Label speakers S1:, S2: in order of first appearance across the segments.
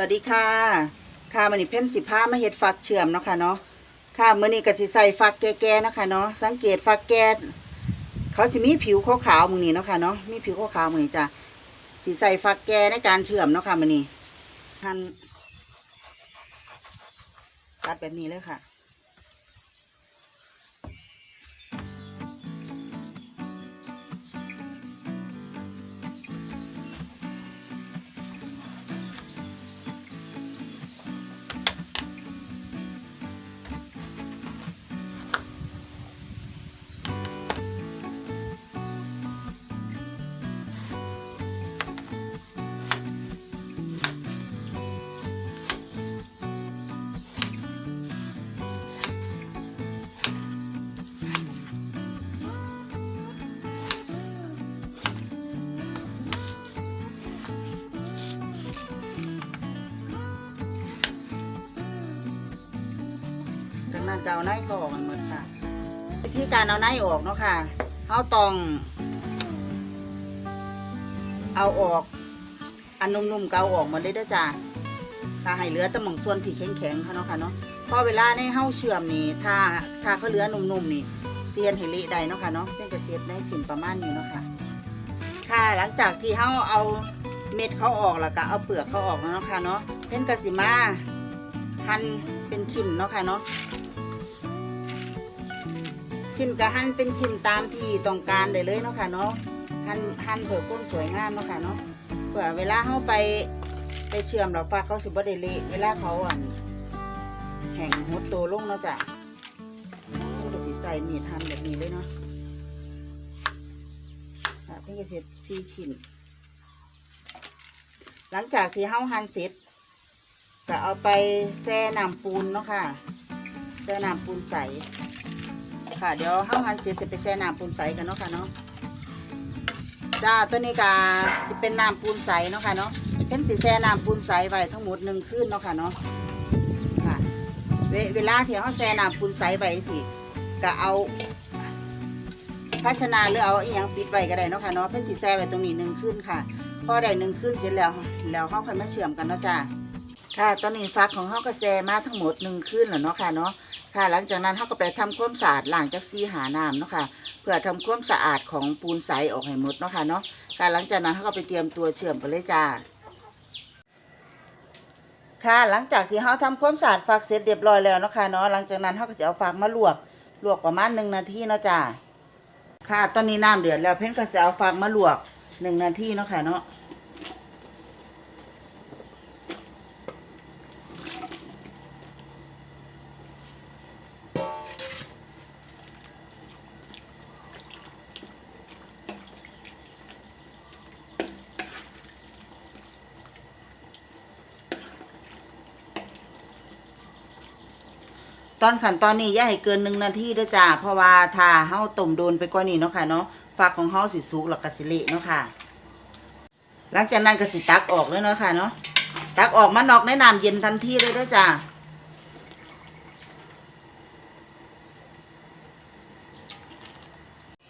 S1: วัสดีค่ะ ค่ะมันนี่เพ่นสิผ้ามาเห็ดฟักเชื่อมเนาะค่ะเนาะ ค่ะมื้อนี้ก็สิใส่ฟักแก่ๆเนาะค่ะเนาะ สังเกตฟักแก่เขาสิมีผิวขาวๆมื้อนี่เนาะค่ะเนาะ มีผิวขาวๆมื้อนี่จ้ะสิใส่ฟักแก่ในการเชื่อมเนาะค่ะมื้อนี้หั่นตัดแบบนี้เลยค่ะ ก็เอาไนก็ออกกันหมดค่ะ วิธีการเอาไนออกเนาะค่ะเขาต้อง เอาออก อันนุ่มๆก็เอาออกหมดเลยด้อจ้าถ้าให้เหลือแต่หมองส่วนที่แข็งๆเขาเนาะค่ะเนาะพอเวลาในเฮาเชื่อมนี่ถ้าถ้าเขาเหลือนุ่มๆนี่เซียนให้เละได้เนาะค่ะเนาะเป็นกระเสียดในชิ้นประมาณนี้เนาะค่ะค่ะหลังจากที่เฮาเอาเม็ดเขาออกแล้วก็เอาเปลือกเขาออกแล้วเนาะค่ะเนาะเพ่นกสิมาหั่นเป็นชิ้นเนาะค่ะเนาะ ชิ้นก็หั่นเป็นชิ้นตามที่ต้องการได้เลยเนาะค่ะเนาะหั่นหั่นเพื่อความสวยงามเนาะค่ะเนาะเผื่อเวลาเข้าไปไปเชื่อมดอกฟ้าเขาสิบ่ได้เละเวลาเขาอ่อนแห้งหดโตลงเนาะจ้ะมันก็สิใส่มีดหั่นแบบนี้เลยเนาะค่ะเพิ่งจะเสร็จสี่ชิ้นหลังจากที่เฮาหั่นเสร็จก็เอาไปแช่น้ำปูนเนาะค่ะแช่น้ำปูนใส ค่ะ เดี๋ยวเฮาหันเสร็จจะไปแช่น้ำปูนใสกันเนาะค่ะเนาะจ้าตัวนี้ก็สิเป็นน้ำปูนใสเนาะค่ะเนาะเป็นสิแช่น้ำปูนใสไว้ทั้งหมดหนึ่งคืนเนาะค่ะเนาะค่ะเวเวลาที่เฮาแช่น้ำปูนใสไว้สิก็เอาภาชนะหรือเอาอีหยังปิดไว้ก็ได้เนาะค่ะเนาะเพิ่นสิแช่ไว้ตรงนี้หนึ่งคืนค่ะพอได้หนึ่งคืนเสร็จแล้วแล้วเฮาค่อยมาเชื่อมกันเนาะจ้า ค่ะตอนนี้ฟักของเฮาก็แช่มาทั้งหมดหนึ่งคืนแล้วเนาะค่ะเนาะค่ะ หลังจากนั้นเขาก็ไปทำความสะอาดล้างจากซีหาน้ำเนาะค่ะ เพื่อทำความสะอาดของปูนใสออกให้หมดเนาะค่ะเนาะค่ะหลังจากนั้นเขาก็ไปเตรียมตัวเชื่อมกันเลยจ้าค่ะหลังจากที่เขาทำความสะอาดฟักเสร็จเรียบร้อยแล้วเนาะค่ะเนาะหลังจากนั้นเขาก็จะเอาฟักมาลวกลวกประมาณหนึ่งนาทีเนาะจ้าค่ะ ตอนนี้น้ำเดือดแล้วเพ่นก็จะเอาฟักมาลวกหนึ่งนาทีเนาะค่ะเนาะ ตอนขั้นตอนนี้อย่าให้เกินหนึ่งนาทีด้วยจ้าเพราะว่าถ้าเฮาต้มโดนไปกว่านี้เนาะค่ะเนาะฝักของเฮาสิสุกแล้วก็สิเละเนาะค่ะ หลังจากนั้นก็สิตักออกเลยเนาะค่ะเนาะตักออกมานอกในน้ำเย็นทันทีเลยด้วยจ้า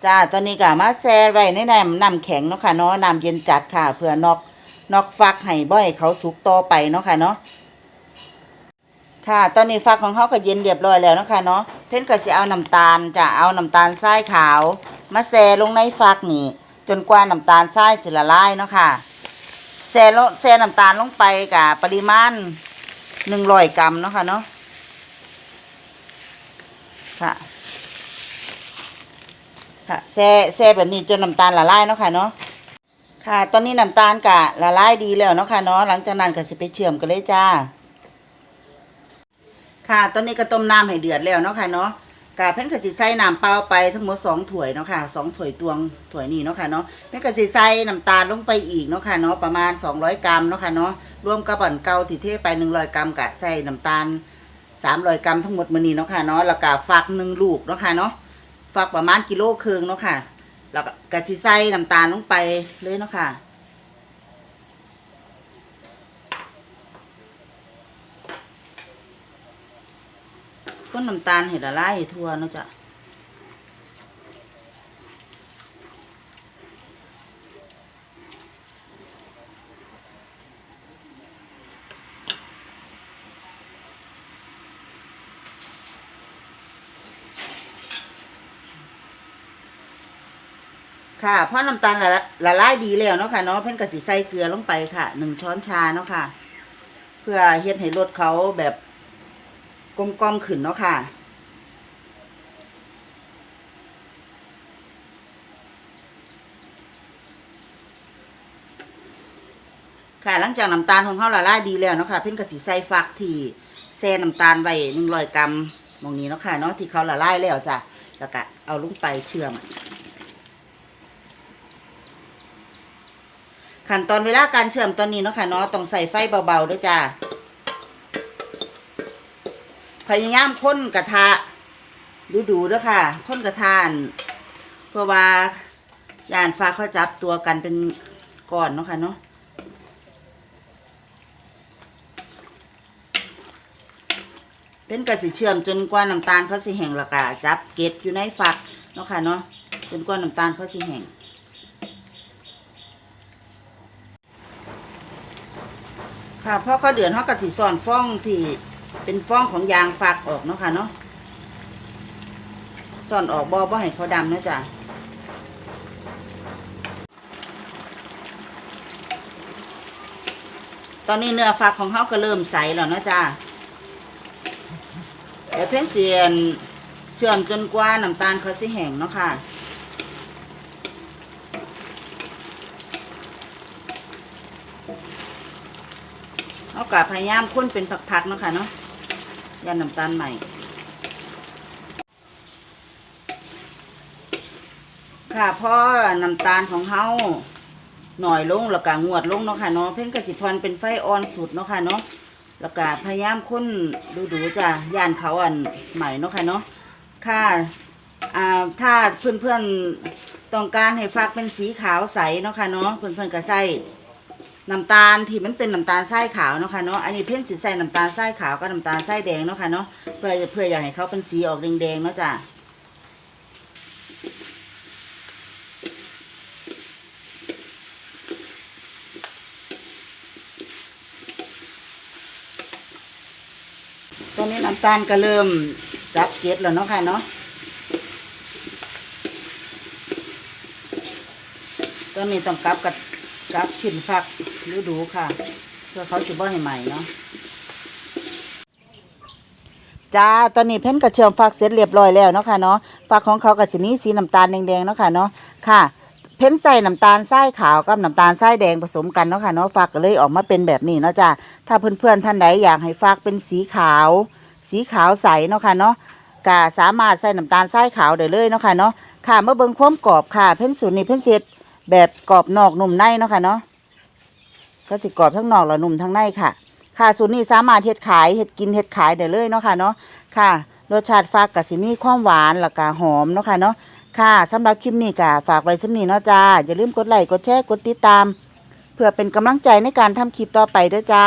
S1: จ้าตอนนี้ก็มาแช่ไว้ในน้ำน้ำแข็งเนาะค่ะเนาะน้ำเย็นจัดค่ะเพื่อนอกนอกฟักให้บ่อยเขาสุกต่อไปเนาะค่ะเนาะ ค่ะ ตอนนี้ฟักของเขาก็เย็นเรียบร้อยแล้วนะคะเนาะเพ่นก็สิเอาน้ำตาลจะเอาน้ำตาลทรายขาว มาแซ่ลงในฟักนี่ จนกว่าน้ำตาลทรายสิละลายเนาะค่ะแซ่ลงแซ่น้ำตาลลงไปกับปริมาณหนึ่งร้อยกรัมเนาะค่ะเนาะค่ะค่ะแซ่แซ่แบบนี้จนน้ำตาลละลายเนาะค่ะเนาะค่ะ ตอนนี้น้ำตาลกะละลายดีแล้วเนาะค่ะเนาะหลังจากนั้นก็สิไปเชื่อมกันเลยจ้า ค่ะ ตอนนี้ก็ต้มน้ำให้เดือดแล้วเนาะค่ะเนาะกะเพิ่นก็สิใส่น้ำเปล่าไปทั้งหมดสองถ้วยเนาะค่ะสองถ้วยตวงถ้วยนี้เนาะค่ะเนาะเพิ่นก็สิใส่น้ำตาลลงไปอีกเนาะค่ะเนาะประมาณ 200 กรัมเนาะค่ะเนาะรวมกับบ่อนเกาที่เทไป100กรัมกะใส่น้ำตาล300กรัมทั้งหมดมื้อนี้เนาะค่ะเนาะแล้วก็ฟักหนึ่งลูกเนาะค่ะเนาะฟักประมาณกิโลครึ่งเนาะค่ะแล้วก็กะสิใส่น้ำตาลลงไปเลยเนาะค่ะ ก้นน้ำตาลเห็ดละลายทั่วนะจ๊ะค่ะเพราะน้ำตาลละละลายดีแล้วเนาะค่ะเนาะเพิ่นกะสิใส่เกลือลงไปค่ะหนึ่งช้อนชาเนาะค่ะ เพื่อเฮ็ดให้รสเขาแบบ กลมกล่อมขึ้นเนาะค่ะ ค่ะหลังจากน้ำตาลของเขาละลายดีแล้วเนาะค่ะเพิ่นก็สิใส่ฟักที่แช่น้ำตาลไว้หนึ่งร้อยกรัมมองนี้เนาะค่ะเนาะที่เขาละลายแล้วจ้ะแล้วก็เอาลงไปเชื่อมขั้นตอนเวลาการเชื่อมตอนนี้เนาะค่ะเนาะต้องใส่ไฟเบาๆด้วยจ้า พยายามค้นกระทะดูดูด้วยค่ะค้นกระทานเพราะว่าย่านฟ้าเขาจับตัวกันเป็นก้อนเนาะค่ะเนาะเป็นกระสิเชื่อมจนกว่าน้ำตาลเขาสิแห้งล้วก็จับเกล็ดอยู่ในฝักเนาะค่ะเนาะจนกว่าน้ำตาลเขาสิแห้งค่ะเพราะเขาเดือนเขากระสิซ่อนฟ้องที่ เป็นฟ้องของยางฝากออกเนาะค่ะเนาะซ่อนออกบ่บ่ให้เขาดำนะจ๊ะตอนนี้เนื้อฝักของเขาก็เริ่มใสแล้วนะจ๊ะเดี๋ยวเพ่นเสียนเชื่อมจนกว่าน้ำตาลเขาสิแห้งเนาะค่ะ เอากะพยายามค้นเป็นผักๆเนาะค่ะเนาะยันน้ำตาลใหม่ ค่ะพราะน้ำตาลของเฮาหน่อยลงแล้วก็งวดลงเนาะค่ะเนาะเพิ่นกะสิพรเป็นไฟออนสุดเนาะค่ะเนาะแล้วก็พยายามค้นดูๆจ้ะย่านเขาอันใหม่เนาะค่ะเนาะค่ะอ่าถ้าเพื่อนๆต้องการให้ฟักเป็นสีขาวใสเนาะค่ะเนาะเพื่อนๆก็ใส่ น้ำตาลที่มันเป็นน้ำตาลทรายขาวเนาะค่ะเนาะอันนี้เพี้ยนสีใส่น้ำตาลทรายขาวกับน้ำตาลทรายแดงเนาะค่ะเนาะเพื่อเพื่ออยากให้เขาเป็นสีออกแดงๆเนาะจ้ะตอนนี้น้ำตาลก็เริ่มจับเกล็ดแล้วเนาะค่ะเนาะตอนนี้ต้องกลับกับ กับชิ้นฟักหรือดูค่ะ เพื่อเขาจะบ่ให้ใหม่เนาะจ้า ตอนนี้เพ้นกระเทียมฟักเสร็จเรียบร้อยแล้วเนาะค่ะเนาะฟักของเขาก็สิมีสีน้ำตาลแดงๆเนาะค่ะเนาะค่ะ เพ้นใส่น้ำตาลทรายขาวกับน้ำตาลทรายแดงผสมกันเนาะค่ะเนาะฟักก็เลยออกมาเป็นแบบนี้เนาะจ้าถ้าเพื่อนๆท่านใดอยากให้ฟักเป็นสีขาว สีขาวใสเนาะค่ะเนาะก็สามารถใส่น้ำตาลทรายขาวได้เลยเนาะค่ะเนาะค่ะเมื่อเบิ่งความกรอบค่ะ เพ้นสูตรนี้เพ้นเสร็จ แบบกรอบนอกนุ่มในเนาะค่ะเนาะก็สิกรอบทั้งนอกแล้วนุ่มทั้งในค่ะ ค่ะสูตรนี้สามารถเฮ็ดขายเฮ็ดกินเฮ็ดขายได้เลยเนาะค่ะเนาะค่ะรสชาติฟักกับสิมีความหวานแล้วก็หอมเนาะค่ะเนาะค่ะสำหรับคลิปนี้ก็ฝากไว้สำนี้เนาะจ้าอย่าลืมกดไลค์กดแชร์กดติดตาม เพื่อเป็นกำลังใจในการทำคลิปต่อไปด้วยจ้า